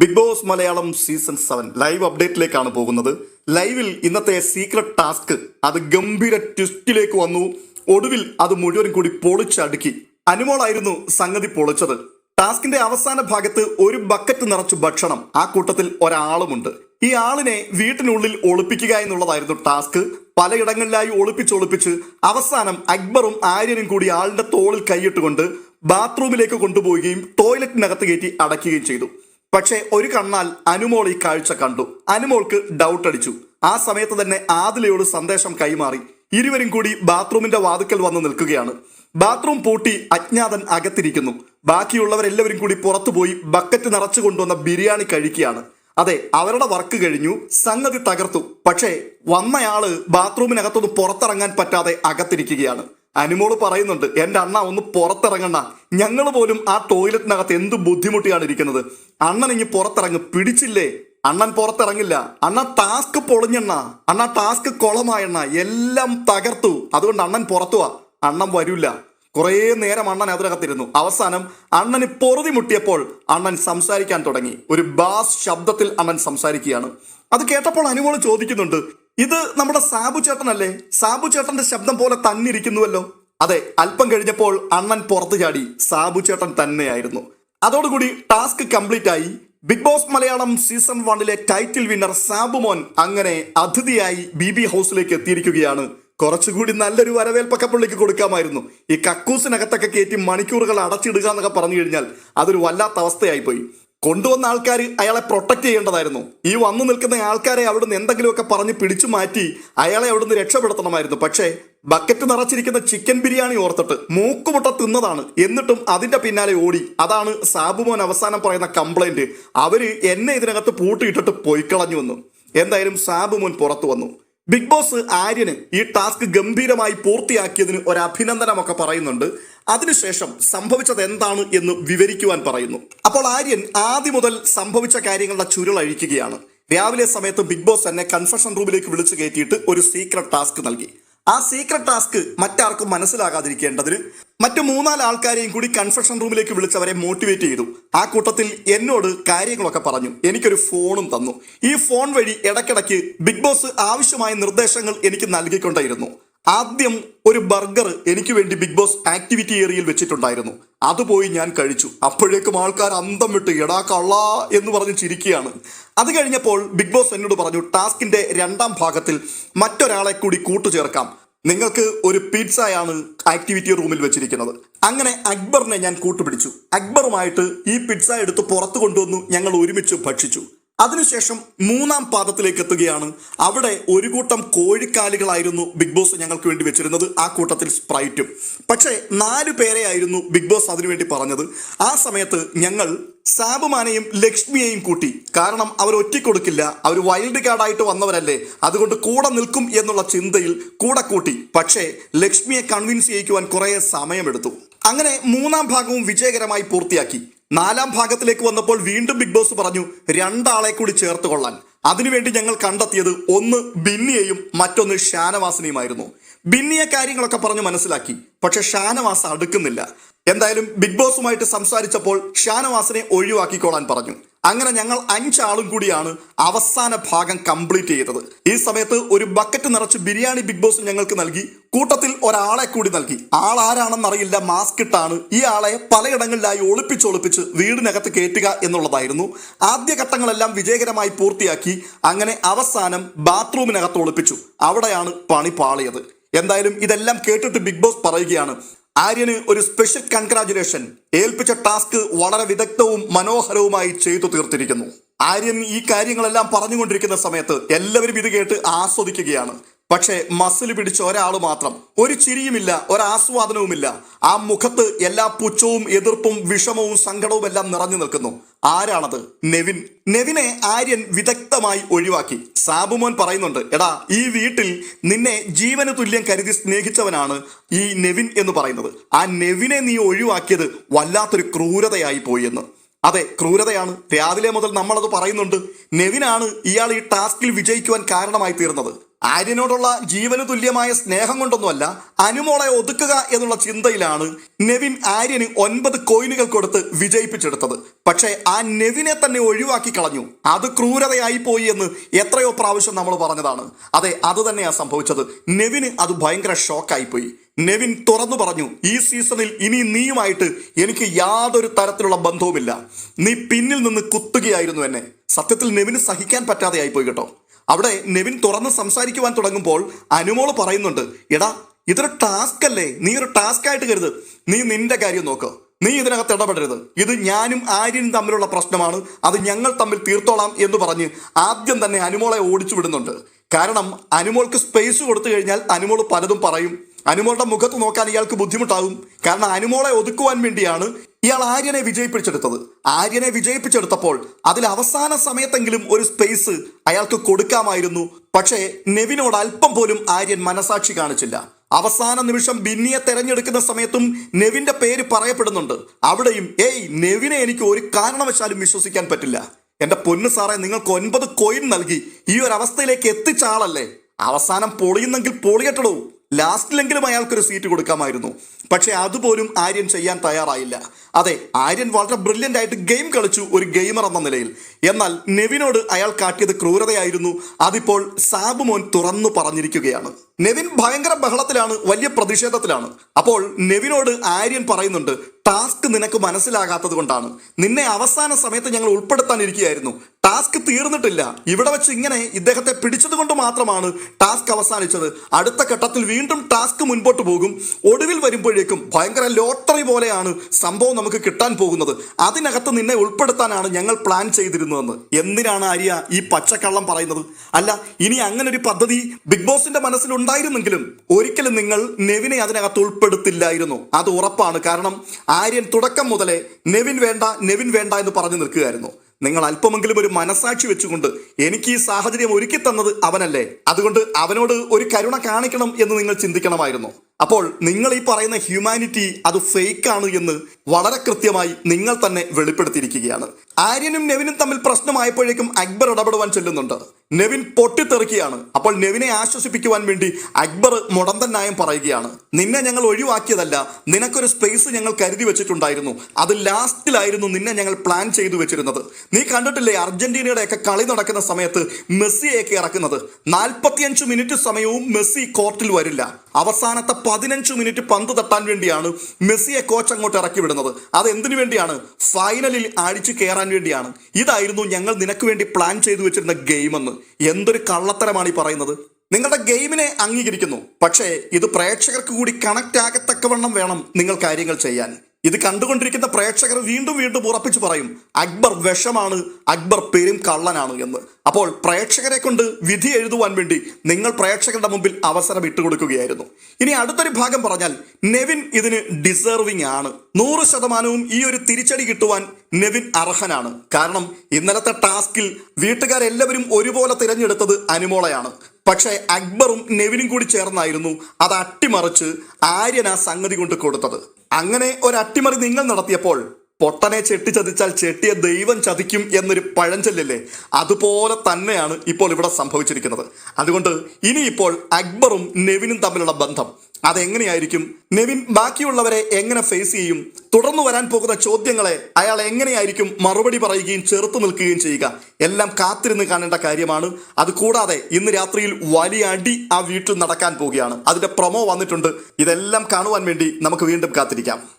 Bigg Boss Malayalam season seven live അപ്ഡേറ്റിലേക്കാണ് പോകുന്നത്. ലൈവിൽ ഇന്നത്തെ സീക്രട്ട് ടാസ്ക് അത് ഗംഭീര ട്വിസ്റ്റിലേക്ക് വന്നു. ഒടുവിൽ അത് മുഴുവനും കൂടി പൊളിച്ചടുക്കി അനുമോളായിരുന്നു സംഗതി പൊളിച്ചത്. ടാസ്കിന്റെ അവസാന ഭാഗത്ത് ഒരു ബക്കറ്റ് നിറച്ചു ഭക്ഷണം. ആ കൂട്ടത്തിൽ ഒരാളുമുണ്ട്. ഈ ആളിനെ വീട്ടിനുള്ളിൽ ഒളിപ്പിക്കുക എന്നുള്ളതായിരുന്നു ടാസ്ക് പലയിടങ്ങളിലായി ഒളിപ്പിച്ചൊളിപ്പിച്ച് അവസാനം അക്ബറും ആര്യനും കൂടി ആളിന്റെ തോളിൽ കൈയിട്ടുകൊണ്ട് ബാത്റൂമിലേക്ക് കൊണ്ടുപോവുകയും ടോയ്ലറ്റിനകത്ത് കയറ്റി അടയ്ക്കുകയും ചെയ്തു. പക്ഷേ ഒരു കണ്ണാൽ അനുമോൾ ഈ കാഴ്ച കണ്ടു. അനുമോൾക്ക് ഡൗട്ട് അടിച്ചു. ആ സമയത്ത് തന്നെ ആദിലയോട് സന്ദേശം കൈമാറി. ഇരുവരും കൂടി ബാത്റൂമിന്റെ വാതുക്കൽ വന്ന് നിൽക്കുകയാണ്. ബാത്റൂം പൂട്ടി അജ്ഞാതൻ അകത്തിരിക്കുന്നു. ബാക്കിയുള്ളവരെല്ലാവരും കൂടി പുറത്തുപോയി ബക്കറ്റ് നിറച്ചു കൊണ്ടുവന്ന ബിരിയാണി കഴിക്കുകയാണ്. അതെ അവരുടെ വർക്ക് കഴിഞ്ഞു. സംഗതി തകർത്തു. പക്ഷേ വന്നയാൾ ബാത്റൂമിനകത്തൊന്ന് പുറത്തിറങ്ങാൻ പറ്റാതെ അകത്തിരിക്കുകയാണ്. അനുമോൾ പറയുന്നുണ്ട് എന്റെ അണ്ണ ഒന്ന് പുറത്തിറങ്ങണ്ട. ഞങ്ങൾ പോലും ആ ടോയ്ലറ്റിനകത്ത് എന്ത് ബുദ്ധിമുട്ടിയാണ് ഇരിക്കുന്നത്? അണ്ണൻ ഇനി പുറത്തിറങ്ങ്. പിടിച്ചില്ലേ? അണ്ണൻ പുറത്തിറങ്ങില്ല. അണ്ണ ടാസ്ക് പൊളിഞ്ഞെണ്ണ. അണ്ണ ടാസ്ക് കൊളമായെണ്ണ. എല്ലാം തകർത്തു. അതുകൊണ്ട് അണ്ണൻ പുറത്തുവാ അണ്ണൻ വരൂല. കുറേ നേരം അണ്ണൻ അതിനകത്തിരുന്നു. അവസാനം അണ്ണന് പൊറുതി മുട്ടിയപ്പോൾ അണ്ണൻ സംസാരിക്കാൻ തുടങ്ങി. ഒരു ബാസ് ശബ്ദത്തിൽ അണ്ണൻ സംസാരിക്കുകയാണ്. അത് കേട്ടപ്പോൾ അനുമോൾ ചോദിക്കുന്നുണ്ട് ഇത് നമ്മുടെ സാബു ചേട്ടനല്ലേ? സാബു ചേട്ടന്റെ ശബ്ദം പോലെ തന്നിരിക്കുന്നുവല്ലോ. അതെ അല്പം കഴിഞ്ഞപ്പോൾ അണ്ണൻ പുറത്തു ചാടി സാബു ചേട്ടൻ തന്നെയായിരുന്നു. അതോടുകൂടി ടാസ്ക് കംപ്ലീറ്റ് ആയി. ബിഗ് ബോസ് മലയാളം സീസൺ വണ്ണിലെ ടൈറ്റിൽ വിന്നർ സാബുമോൻ അങ്ങനെ അതിഥിയായി ബി ബി ഹൗസിലേക്ക് എത്തിയിരിക്കുകയാണ്. കുറച്ചുകൂടി നല്ലൊരു വരവേൽപ്പൊക്കെ പുള്ളിക്ക് കൊടുക്കാമായിരുന്നു. ഈ കക്കൂസിനകത്തൊക്കെ കയറ്റി മണിക്കൂറുകൾ അടച്ചിടുക എന്നൊക്കെ പറഞ്ഞു കഴിഞ്ഞാൽ അതൊരു വല്ലാത്ത അവസ്ഥയായി പോയി കൊണ്ടുവന്ന ആൾക്കാർ അയാളെ പ്രൊട്ടക്ട് ചെയ്യേണ്ടതായിരുന്നു. ഈ വന്നു നിൽക്കുന്ന ആൾക്കാരെ അവിടുന്ന് എന്തെങ്കിലുമൊക്കെ പറഞ്ഞ് പിടിച്ചു മാറ്റി അയാളെ അവിടുന്ന് രക്ഷപ്പെടുത്തണമായിരുന്നു. പക്ഷേ ബക്കറ്റ് നിറച്ചിരിക്കുന്ന ചിക്കൻ ബിരിയാണി ഓർത്തിട്ട് മൂക്കുമുട്ട തിന്നതാണ്. എന്നിട്ടും അതിന്റെ പിന്നാലെ ഓടി. അതാണ് സാബുമോൻ അവസാനം പറയുന്ന കംപ്ലൈന്റ് അവർ എന്നെ ഇതിനകത്ത് പൂട്ടിയിട്ടിട്ട് പൊയ്ക്കളഞ്ഞു വന്നു. എന്തായാലും സാബുമോൻ പുറത്തു വന്നു. ബിഗ് ബോസ് ആര്യന് ഈ ടാസ്ക് ഗംഭീരമായി പൂർത്തിയാക്കിയതിന് ഒരു അഭിനന്ദനമൊക്കെ പറയുന്നുണ്ട്. അതിനുശേഷം സംഭവിച്ചത് എന്താണ് എന്ന് വിവരിക്കുവാൻ പറയുന്നു. അപ്പോൾ ആര്യൻ ആദ്യം മുതൽ സംഭവിച്ച കാര്യങ്ങളുടെ ചുരുളഴിക്കുകയാണ് രാവിലെ സമയത്ത് ബിഗ് ബോസ് തന്നെ കൺഫഷൻ റൂമിലേക്ക് വിളിച്ചു കയറ്റിയിട്ട് ഒരു സീക്രട്ട് ടാസ്ക് നൽകി. ആ സീക്രട്ട് ടാസ്ക് മറ്റാർക്കും മനസ്സിലാകാതിരിക്കേണ്ടതിന് മറ്റു മൂന്നാൽ ആൾക്കാരെയും കൂടി കൺഫഷൻ റൂമിലേക്ക് വിളിച്ചവരെ മോട്ടിവേറ്റ് ചെയ്തു. ആ കൂട്ടത്തിൽ എന്നോട് കാര്യങ്ങളൊക്കെ പറഞ്ഞു. എനിക്കൊരു ഫോണും തന്നു. ഈ ഫോൺ വഴി ഇടയ്ക്കിടയ്ക്ക് ബിഗ് ബോസ് ആവശ്യമായ നിർദ്ദേശങ്ങൾ എനിക്ക് നൽകിക്കൊണ്ടേയിരുന്നു. ആദ്യം ഒരു ബർഗർ എനിക്ക് വേണ്ടി ബിഗ് ബോസ് ആക്ടിവിറ്റി ഏരിയയിൽ വെച്ചിട്ടുണ്ടായിരുന്നു. അത് പോയി ഞാൻ കഴിച്ചു. അപ്പോഴേക്കും ആൾക്കാർ അന്തം വിട്ട് എടാ കള്ള എന്ന് പറഞ്ഞ് ചിരിക്കുകയാണ്. അത് കഴിഞ്ഞപ്പോൾ ബിഗ് ബോസ് എന്നോട് പറഞ്ഞു ടാസ്കിന്റെ രണ്ടാം ഭാഗത്തിൽ മറ്റൊരാളെ കൂടി കൂട്ടുചേർക്കാം നിങ്ങൾക്ക് ഒരു പിസ്സയാണ് ആക്ടിവിറ്റി റൂമിൽ വെച്ചിരിക്കുന്നത്. അങ്ങനെ അക്ബറിനെ ഞാൻ കൂട്ടുപിടിച്ചു. അക്ബറുമായിട്ട് ഈ പിസ്സ എടുത്ത് പുറത്തു കൊണ്ടുവന്നു ഞങ്ങൾ ഒരുമിച്ച് ഭക്ഷിച്ചു. അതിനുശേഷം മൂന്നാം പാദത്തിലേക്ക് എത്തുകയാണ്. അവിടെ ഒരു കൂട്ടം കോഴിക്കാലുകളായിരുന്നു ബിഗ് ബോസ് ഞങ്ങൾക്ക് വേണ്ടി വെച്ചിരുന്നത്. ആ കൂട്ടത്തിൽ സ്പ്രൈറ്റും. പക്ഷേ നാലു പേരെയായിരുന്നു ബിഗ് ബോസ് അതിനുവേണ്ടി പറഞ്ഞത്. ആ സമയത്ത് ഞങ്ങൾ സാബുമാനെയും ലക്ഷ്മിയെയും കൂട്ടി. കാരണം അവർ ഒറ്റക്കൊടുക്കില്ല അവർ വൈൽഡ് കാർഡായിട്ട് വന്നവരല്ലേ. അതുകൊണ്ട് കൂടെ നിൽക്കും എന്നുള്ള ചിന്തയിൽ കൂടെ കൂട്ടി. പക്ഷേ ലക്ഷ്മിയെ കൺവിൻസ് ചെയ്യിക്കുവാൻ കുറേ സമയമെടുത്തു. അങ്ങനെ മൂന്നാം ഭാഗവും വിജയകരമായി പൂർത്തിയാക്കി. നാലാം ഭാഗത്തിലേക്ക് വന്നപ്പോൾ വീണ്ടും ബിഗ് ബോസ് പറഞ്ഞു രണ്ടാളെ കൂടി ചേർത്ത് കൊള്ളാൻ. അതിനുവേണ്ടി ഞങ്ങൾ കണ്ടെത്തിയത് ഒന്ന് ബിന്നിയെയും മറ്റൊന്ന് ഷാനവാസിനെയുമായിരുന്നു. ബിന്നിയെ കാര്യങ്ങളൊക്കെ പറഞ്ഞു മനസ്സിലാക്കി പക്ഷെ ഷാനവാസ് അടുക്കുന്നില്ല. എന്തായാലും ബിഗ് ബോസുമായിട്ട് സംസാരിച്ചപ്പോൾ ഷാനവാസിനെ ഒഴിവാക്കിക്കോളാൻ പറഞ്ഞു. അങ്ങനെ ഞങ്ങൾ അഞ്ചാളും കൂടിയാണ് അവസാന ഭാഗം കംപ്ലീറ്റ് ചെയ്തത്. ഈ സമയത്ത് ഒരു ബക്കറ്റ് നിറച്ച് ബിരിയാണി ബിഗ് ബോസ് ഞങ്ങൾക്ക് നൽകി. കൂട്ടത്തിൽ ഒരാളെ കൂടി നൽകി. ആൾ ആരാണെന്നറിയില്ല മാസ്ക് ഇട്ടാണ്. ഈ ആളെ പലയിടങ്ങളിലായി ഒളിപ്പിച്ചൊളിപ്പിച്ച് വീടിനകത്ത് കയറ്റുക എന്നുള്ളതായിരുന്നു. ആദ്യഘട്ടങ്ങളെല്ലാം വിജയകരമായി പൂർത്തിയാക്കി അങ്ങനെ അവസാനം ബാത്റൂമിനകത്ത് ഒളിപ്പിച്ചു. അവിടെയാണ് പണി പാളിയത്. എന്തായാലും ഇതെല്ലാം കേട്ടിട്ട് ബിഗ് ബോസ് പറയുകയാണ് ആര്യന് ഒരു സ്പെഷ്യൽ കൺഗ്രാചുലേഷൻ ഏൽപ്പിച്ച ടാസ്ക് വളരെ വിദഗ്ധവും മനോഹരവുമായി ചെയ്തു തീർത്തിരിക്കുന്നു. ആര്യൻ ഈ കാര്യങ്ങളെല്ലാം പറഞ്ഞുകൊണ്ടിരിക്കുന്ന സമയത്ത് എല്ലാവരും ഇത് കേട്ട് ആസ്വദിക്കുകയാണ്. പക്ഷേ മസിൽ പിടിച്ച ഒരാൾ മാത്രം. ഒരു ചിരിയുമില്ല ഒരാസ്വാദനവുമില്ല ആ മുഖത്ത് എല്ലാ പുച്ഛവും എതിർപ്പും വിഷമവും സങ്കടവും എല്ലാം നിറഞ്ഞു നിൽക്കുന്നു. ആരാണത്? നെവിൻ. നെവിനെ ആര്യൻ വിദഗ്ധമായി ഒഴിവാക്കി. സാബുമോൻ പറയുന്നുണ്ട് എടാ ഈ വീട്ടിൽ നിന്നെ ജീവന് തുല്യം കരുതി സ്നേഹിച്ചവനാണ് ഈ നെവിൻ എന്ന് പറയുന്നത്. ആ നെവിനെ നീ ഒഴിവാക്കിയത് വല്ലാത്തൊരു ക്രൂരതയായി പോയി എന്ന്. അതെ ക്രൂരതയാണ്. രാവിലെ മുതൽ നമ്മളത് പറയുന്നുണ്ട് നെവിനാണ് ഇയാൾ ഈ ടാസ്കിൽ വിജയിക്കുവാൻ കാരണമായി തീർന്നത്. ആര്യനോടുള്ള ജീവന് തുല്യമായ സ്നേഹം കൊണ്ടൊന്നുമല്ല അനുമോളെ ഒതുക്കുക എന്നുള്ള ചിന്തയിലാണ് നെവിൻ ആര്യന് ഒൻപത് കോയിനുകൾ കൊടുത്ത് വിജയിപ്പിച്ചെടുത്തത്. പക്ഷേ ആ നെവിനെ തന്നെ ഒഴിവാക്കി കളഞ്ഞു. അത് ക്രൂരതയായി പോയി എന്ന് എത്രയോ പ്രാവശ്യം നമ്മൾ പറഞ്ഞതാണ്. അതെ അത് തന്നെയാണ് സംഭവിച്ചത്. നെവിന് അത് ഭയങ്കര ഷോക്കായി പോയി നെവിൻ തുറന്നു പറഞ്ഞു ഈ സീസണിൽ ഇനി നീയുമായിട്ട് എനിക്ക് യാതൊരു തരത്തിലുള്ള ബന്ധവുമില്ല. നീ പിന്നിൽ നിന്ന് കുത്തുകയായിരുന്നു എന്നെ. സത്യത്തിൽ നെവിന് സഹിക്കാൻ പറ്റാതെയായി പോയി കേട്ടോ. അവിടെ നെവിൻ തുറന്ന് സംസാരിക്കുവാൻ തുടങ്ങുമ്പോൾ അനുമോൾ പറയുന്നുണ്ട് എടാ ഇതൊരു ടാസ്ക് അല്ലേ? നീ ഒരു ടാസ്ക് ആയിട്ട് കരുത്. നീ നിന്റെ കാര്യം നോക്ക്. നീ ഇതിനകത്ത് ഇടപെടരുത്. ഇത് ഞാനും ആര്യനും തമ്മിലുള്ള പ്രശ്നമാണ്. അത് ഞങ്ങൾ തമ്മിൽ തീർത്തോളാം എന്ന് പറഞ്ഞ് ആദ്യം തന്നെ അനുമോളെ ഓടിച്ചു വിടുന്നുണ്ട്. കാരണം അനുമോൾക്ക് സ്പേസ് കൊടുത്തു കഴിഞ്ഞാൽ അനുമോൾ പലതും പറയും. അനുമോളുടെ മുഖത്ത് നോക്കാൻ ഇയാൾക്ക് ബുദ്ധിമുട്ടാകും. കാരണം അനുമോളെ ഒതുക്കുവാൻ വേണ്ടിയാണ് ഇയാൾ ആര്യനെ വിജയിപ്പിച്ചെടുത്തത്. ആര്യനെ വിജയിപ്പിച്ചെടുത്തപ്പോൾ അതിൽ അവസാന സമയത്തെങ്കിലും ഒരു സ്പേസ് അയാൾക്ക് കൊടുക്കാമായിരുന്നു. പക്ഷേ നെവിനോട് അല്പം പോലും ആര്യൻ മനസാക്ഷി കാണിച്ചില്ല. അവസാന നിമിഷം ബിന്നിയെ തെരഞ്ഞെടുക്കുന്ന സമയത്തും നെവിന്റെ പേര് പറയപ്പെടുന്നുണ്ട്. അവിടെയും ഏയ് നെവിനെ എനിക്ക് ഒരു കാരണവശാലും വിശ്വസിക്കാൻ പറ്റില്ല. എന്റെ പൊന്നു സാറേ നിങ്ങൾക്ക് ഒൻപത് കോയിൻ നൽകി ഈ ഒരു അവസ്ഥയിലേക്ക് എത്തിച്ച ആളല്ലേ. അവസാനം പൊളിയുന്നെങ്കിൽ പൊളിയട്ടടൂ. ലാസ്റ്റിലെങ്കിലും അയാൾക്കൊരു സീറ്റ് കൊടുക്കാമായിരുന്നു. പക്ഷെ അതുപോലും ആര്യൻ ചെയ്യാൻ തയ്യാറായില്ല. അതെ ആര്യൻ വളരെ ബ്രില്യന്റ് ആയിട്ട് ഗെയിം കളിച്ചു ഒരു ഗെയിമർ എന്ന നിലയിൽ. എന്നാൽ നെവിനോട് അയാൾ കാട്ടിയത് ക്രൂരതയായിരുന്നു. അതിപ്പോൾ സാബുമോൻ തുറന്നു പറഞ്ഞിരിക്കുകയാണ്. നെവിൻ ഭയങ്കര ബഹളത്തിലാണ് വലിയ പ്രതിഷേധത്തിലാണ്. അപ്പോൾ നെവിനോട് ആര്യൻ പറയുന്നുണ്ട് ടാസ്ക് നിനക്ക് മനസ്സിലാകാത്തത് കൊണ്ടാണ്. നിന്നെ അവസാന സമയത്ത് ഞങ്ങൾ ഉൾപ്പെടുത്താനിരിക്കുകയായിരുന്നു ടാസ്ക് തീർന്നിട്ടില്ല. ഇവിടെ വെച്ച് ഇങ്ങനെ ഇദ്ദേഹത്തെ പിടിച്ചതുകൊണ്ട് മാത്രമാണ് ടാസ്ക് അവസാനിച്ചത്. അടുത്ത ഘട്ടത്തിൽ വീണ്ടും ടാസ്ക് മുൻപോട്ട് പോകും. ഒടുവിൽ വരുമ്പോഴേക്കും ഭയങ്കര ലോട്ടറി പോലെയാണ് സംഭവം നമുക്ക് കിട്ടാൻ പോകുന്നത്. അതിനകത്ത് നിന്നെ ഉൾപ്പെടുത്താനാണ് ഞങ്ങൾ പ്ലാൻ ചെയ്തിരുന്നതെന്ന്. എന്തിനാണ് ആര്യ ഈ പച്ചക്കള്ളം പറയുന്നത്? അല്ല ഇനി അങ്ങനെ ഒരു പദ്ധതി ബിഗ് ബോസിന്റെ മനസ്സിൽ ഉണ്ടായിരുന്നെങ്കിലും ഒരിക്കലും നിങ്ങൾ നെവിനെ അതിനകത്ത് ഉൾപ്പെടുത്തില്ലായിരുന്നു. അത് ഉറപ്പാണ്. കാരണം ആര്യൻ തുടക്കം മുതലേ നെവിൻ വേണ്ട നെവിൻ വേണ്ട എന്ന് പറഞ്ഞു നിൽക്കുകയായിരുന്നു. നിങ്ങൾ അല്പമെങ്കിലും ഒരു മനസാക്ഷി വെച്ചുകൊണ്ട് എനിക്ക് ഈ സാഹചര്യം ഒരുക്കി തന്നത് അവനല്ലേ? അതുകൊണ്ട് അവനോട് ഒരു കരുണ കാണിക്കണം എന്ന് നിങ്ങൾ ചിന്തിക്കണമായിരുന്നു. അപ്പോൾ നിങ്ങൾ ഈ പറയുന്ന ഹ്യൂമാനിറ്റി അത് ഫേക്കാണ് എന്ന് വളരെ കൃത്യമായി നിങ്ങൾ തന്നെ വെളിപ്പെടുത്തിയിരിക്കുകയാണ്. ആര്യനും നെവിനും തമ്മിൽ പ്രശ്നമായപ്പോഴേക്കും അക്ബർ ഇടപെടുവാൻ ചെല്ലുന്നുണ്ട്. നെവിൻ പൊട്ടിത്തെറിക്കുകയാണ്. അപ്പോൾ നെവിനെ ആശ്വസിപ്പിക്കുവാൻ വേണ്ടി അക്ബർ മുടന്തൻ ന്യായം പറയുകയാണ്. നിന്നെ ഞങ്ങൾ ഒഴിവാക്കിയതല്ല നിനക്കൊരു സ്പേസ് ഞങ്ങൾ കരുതി വെച്ചിട്ടുണ്ടായിരുന്നു. അത് ലാസ്റ്റിലായിരുന്നു നിന്നെ ഞങ്ങൾ പ്ലാൻ ചെയ്തു വെച്ചിരുന്നത്. നീ കണ്ടിട്ടില്ലേ അർജന്റീനയുടെ ഒക്കെ കളി നടക്കുന്ന സമയത്ത് മെസ്സിയൊക്കെ ഇറക്കുന്നത്? നാൽപ്പത്തിയഞ്ച് മിനിറ്റ് സമയവും മെസ്സി കോർട്ടിൽ വരില്ല. അവസാനത്തെ പതിനഞ്ച് മിനിറ്റ് പന്ത് തട്ടാൻ വേണ്ടിയാണ് മെസ്സിയെ കോച്ച് അങ്ങോട്ട് ഇറക്കി വിടുന്നത്. അത് എന്തിനു വേണ്ടിയാണ് ഫൈനലിൽ അടിച്ചു കയറാൻ വേണ്ടിയാണ്. ഇതായിരുന്നു ഞങ്ങൾ നിനക്ക് വേണ്ടി പ്ലാൻ ചെയ്തു വെച്ചിരുന്ന ഗെയിം എന്ന് എന്തൊരു കള്ളത്തരമാണ് ഈ പറയുന്നത്. നിങ്ങളുടെ ഗെയിമിനെ അംഗീകരിക്കുന്നു. പക്ഷേ ഇത് പ്രേക്ഷകർക്ക് കൂടി കണക്റ്റ് ആകത്തക്കവണ്ണം വേണം നിങ്ങൾ കാര്യങ്ങൾ ചെയ്യാൻ. ഇത് കണ്ടുകൊണ്ടിരിക്കുന്ന പ്രേക്ഷകർ വീണ്ടും വീണ്ടും ഉറപ്പിച്ചു പറയും അക്ബർ വിഷമാണ് അക്ബർ പേരും കള്ളനാണ് എന്ന്. അപ്പോൾ പ്രേക്ഷകരെ കൊണ്ട് വിധി എഴുതുവാൻ വേണ്ടി നിങ്ങൾ പ്രേക്ഷകരുടെ മുമ്പിൽ അവസരം ഇട്ടുകൊടുക്കുകയായിരുന്നു ഇനി അടുത്തൊരു ഭാഗം പറഞ്ഞാൽ നെവിൻ ഇതിന് ഡിസേർവിംഗ് ആണ്. നൂറ് ശതമാനവും ഈ ഒരു തിരിച്ചടി കിട്ടുവാൻ നെവിൻ അർഹനാണ്. കാരണം ഇന്നലത്തെ ടാസ്കിൽ വീട്ടുകാരെല്ലാവരും ഒരുപോലെ തിരഞ്ഞെടുത്തത് അനുമോളയാണ്. പക്ഷേ അക്ബറും നെവിനും കൂടി ചേർന്നായിരുന്നു അത് അട്ടിമറിച്ച് ആര്യൻ ആ സംഗതി കൊണ്ട് കൊടുത്തത്. അങ്ങനെ ഒരു അട്ടിമറി നിങ്ങൾ നടത്തിയപ്പോൾ പൊട്ടനെ ചെട്ടി ചതിച്ചാൽ ചെട്ടിയെ ദൈവം ചതിക്കും എന്നൊരു പഴഞ്ചൊല്ലല്ലേ? അതുപോലെ തന്നെയാണ് ഇപ്പോൾ ഇവിടെ സംഭവിച്ചിരിക്കുന്നത്. അതുകൊണ്ട് ഇനിയിപ്പോൾ അക്ബറും നെവിനും തമ്മിലുള്ള ബന്ധം. അതെങ്ങനെയായിരിക്കും? നെവിൻ ബാക്കിയുള്ളവരെ എങ്ങനെ ഫേസ് ചെയ്യും? തുടർന്നു വരാൻ പോകുന്ന ചോദ്യങ്ങളെ അയാൾ എങ്ങനെയായിരിക്കും മറുപടി പറയുകയും ചെറുത്തു നിൽക്കുകയും ചെയ്യുക? എല്ലാം കാത്തിരുന്ന് കാണേണ്ട കാര്യമാണ്. അത് കൂടാതെ ഇന്ന് രാത്രിയിൽ വലിയ അടി ആ വീട്ടിൽ നടക്കാൻ പോവുകയാണ്. അതിന്റെ പ്രൊമോ വന്നിട്ടുണ്ട്. ഇതെല്ലാം കാണുവാൻ വേണ്ടി നമുക്ക് വീണ്ടും കാത്തിരിക്കാം.